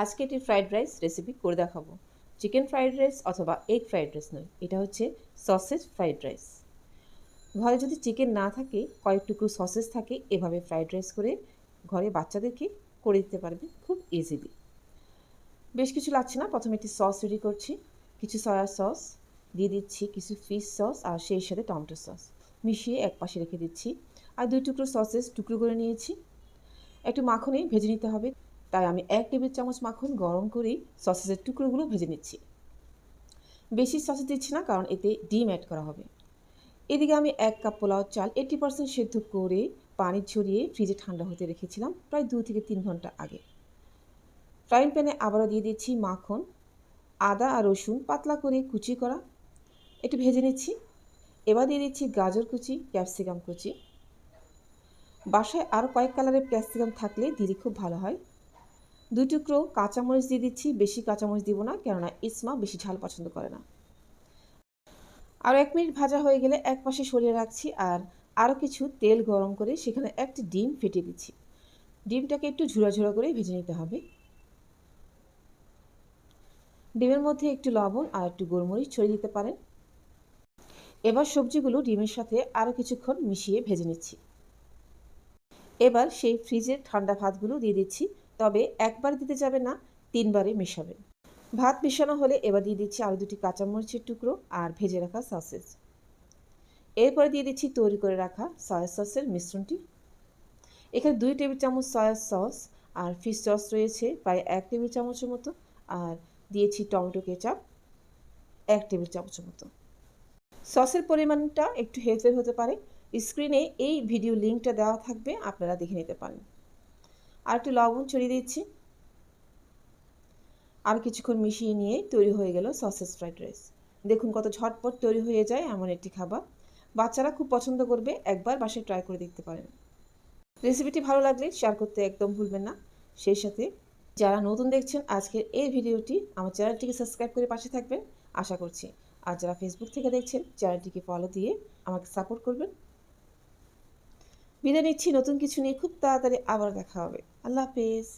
আজকে এটি fried rice recipe করে দেখাবো। চিকেন ফ্রাইড রাইস অথবা এগ ফ্রাইড রাইস নয়, এটা হচ্ছে সসেজ ফ্রাইড রাইস ঘরে যদি চিকেন না থাকে, কয়েক টুকরো সসেজ থাকে, এভাবে ফ্রাইড রাইস করে ঘরে বাচ্চাদেরকে করে দিতে পারবে খুব ইজিলি বেশ কিছু লাগছে না, প্রথমে একটি সস রেডি করছি। কিছু সয়া সস দিয়ে দিচ্ছি, কিছু ফিশ সস আর সেই সাথে টমেটো সস মিশিয়ে এক পাশে রেখে দিচ্ছি। আর দুই টুকরো সসেস টুকরো করে নিয়েছি। একটু মাখনে ভেজে নিতে হবে। তাই আমি এক টেবিল চামচ মাখন গরম করেই সসেসের টুকরোগুলো ভেজে নিচ্ছি। বেশি সসেস দিচ্ছি না, কারণ এতে ডিম অ্যাড করা হবে। এদিকে আমি এক কাপ পোলাও চাল এইটি পার্সেন্ট সেদ্ধ করে পানি ছড়িয়ে ফ্রিজে ঠান্ডা হতে রেখেছিলাম প্রায় দু থেকে তিন ঘণ্টা আগে। ফ্রাইং প্যানে আবারও দিয়ে দিচ্ছি মাখন, আদা আর রসুন পাতলা করে কুচি করা। একটু ভেজে নিচ্ছি। এবার দিয়ে দিচ্ছি গাজর কুচি ক্যাপসিকাম কুচি। বাসায় আরও কয়েক কালারের ক্যাপসিকাম থাকলে দিলে খুব ভালো হয়। দুই টুকরো কাঁচামরিচ দিয়ে দিচ্ছি, বেশি কাঁচামরিচ দিব না, কেননা ইসমা বেশি ঝাল পছন্দ করে না। আরও এক মিনিট ভাজা হয়ে গেলে এক পাশে সরিয়ে রাখছি আর আরও কিছু তেল গরম করে সেখানে একটি ডিম ফেটে দিচ্ছি। ডিমটাকে একটু ঝুড়া ঝুড়া করে ভেজে নিতে হবে। ডিমের মধ্যে একটু লবণ আর একটু গোলমরিচ ছড়িয়ে দিতে পারেন। এবার সবজিগুলো ডিমের সাথে আরও কিছুক্ষণ মিশিয়ে ভেজে নিচ্ছি। এবার সেই ফ্রিজের ঠান্ডা ভাতগুলো দিয়ে দিচ্ছি। তবে একবার দিতে যাবে না, তিনবারে মেশাবেন ভাত মেশানো হলে এবার দিয়ে দিচ্ছি আরও দুটি কাঁচামরিচের টুকরো আর ভেজে রাখা সসেজ এরপরে দিয়ে দিচ্ছি তৈরি করে রাখা সয়া সসের মিশ্রণটি। এখানে দুই টেবিল চামচ সয়া সস আর ফিশ সস রয়েছে, প্রায় এক টেবিল চামচের মতো। আর দিয়েছি টমেটো কেচাপ এক টেবিল চামচের মতো। সসের পরিমাণটা একটু হেরফের হতে পারে। স্ক্রিনে এই ভিডিও লিঙ্কটা দেওয়া থাকবে, আপনারা দেখে নিতে পারেন। আর একটু লবণ ছড়িয়ে দিচ্ছি। আর কিছুক্ষণ মিশিয়ে নিয়ে তৈরি হয়ে গেল সসেস ফ্রাইড রাইস দেখুন কত ঝটপট তৈরি হয়ে যায় এমন একটি খাবার। বাচ্চারা খুব পছন্দ করবে, একবার বাসায় ট্রাই করে দেখতে পারেন। রেসিপিটি ভালো লাগলে শেয়ার করতে একদম ভুলবেন না। সেই সাথে যারা নতুন দেখছেন, আজকের এই ভিডিওটি আমার চ্যানেলটিকে সাবস্ক্রাইব করে পাশে থাকবেন, আশা করছি। আর যারা ফেসবুক থেকে দেখছেন, চ্যানেলটিকে ফলো দিয়ে আমাকে সাপোর্ট করবেন। বিদায় নিচ্ছি, নতুন কিছু নিয়ে খুব তাড়াতাড়ি আবার দেখা হবে। আল্লাহ হাফেজ।